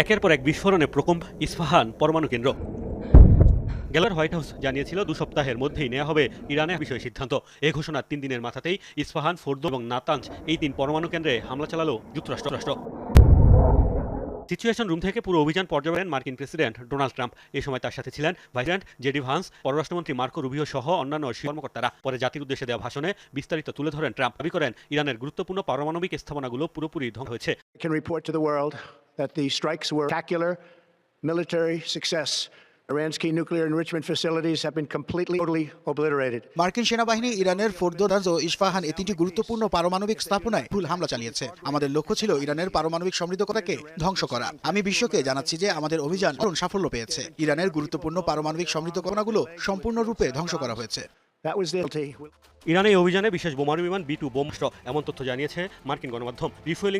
একের পর এক বিস্ফোরণে প্রকম্প ইস্পাহান পরমাণু কেন্দ্র। গেলার হোয়াইট হাউস জানিয়েছিল, দু সপ্তাহের মধ্যেই নেওয়া হবে ইরানের বিষয়ে সিদ্ধান্ত। এই ঘোষণার তিন দিনের মাথাতেই ইস্পাহান ফোর্দো এবং নাতাঞ্জ এই তিন পরমাণু কেন্দ্রে হামলা চালালো যুক্তরাষ্ট্র। রাষ্ট্র সিচুয়েশন রুম থেকে পুরো অভিযান পর্যবেক্ষণ মার্কিন প্রেসিডেন্ট ডোনাল্ড ট্রাম্প। এই সময় তার সাথে ছিলেন vice president J D Vance, পররাষ্ট্রমন্ত্রী মার্কো রুবিও সহ অন্যান্য কর্মকর্তারা। পরে জাতির উদ্দেশ্যে দেওয়া ভাষণে বিস্তারিত তুলে ধরেন ট্রাম্প। দাবি করেন, ইরানের গুরুত্বপূর্ণ পারমাণবিক স্থাপনাগুলো পুরোপুরি ধ্বংস হয়েছে। That the strikes were spectacular military success. Iran's key nuclear enrichment facilities have been completely, totally obliterated. মার্কিন সেনাবাহিনী ইরানের ফোর্দোদাজ ও ইস্পাহান এই তিনটি গুরুত্বপূর্ণ পারমাণবিক স্থাপনায় ভুল হামলা চালিয়েছে আমাদের লক্ষ্য ছিল ইরানের পারমাণবিক সমৃদ্ধতাকে ধ্বংস করা আমি বিশ্বকে জানাচ্ছি যে আমাদের অভিযান দারুণ সাফল্য পেয়েছে ইরানের গুরুত্বপূর্ণ পারমাণবিক সমৃদ্ধকরণাগুলো সম্পূর্ণরূপে ধ্বংস করা হয়েছে That was the guilty. ইরানে এই অভিযানে বিশেষ বোমারু বিমান বি টু বোমস্ট্র এমন তথ্য জানিয়েছে মার্কিন গণমাধ্যম রিফুয়েলিং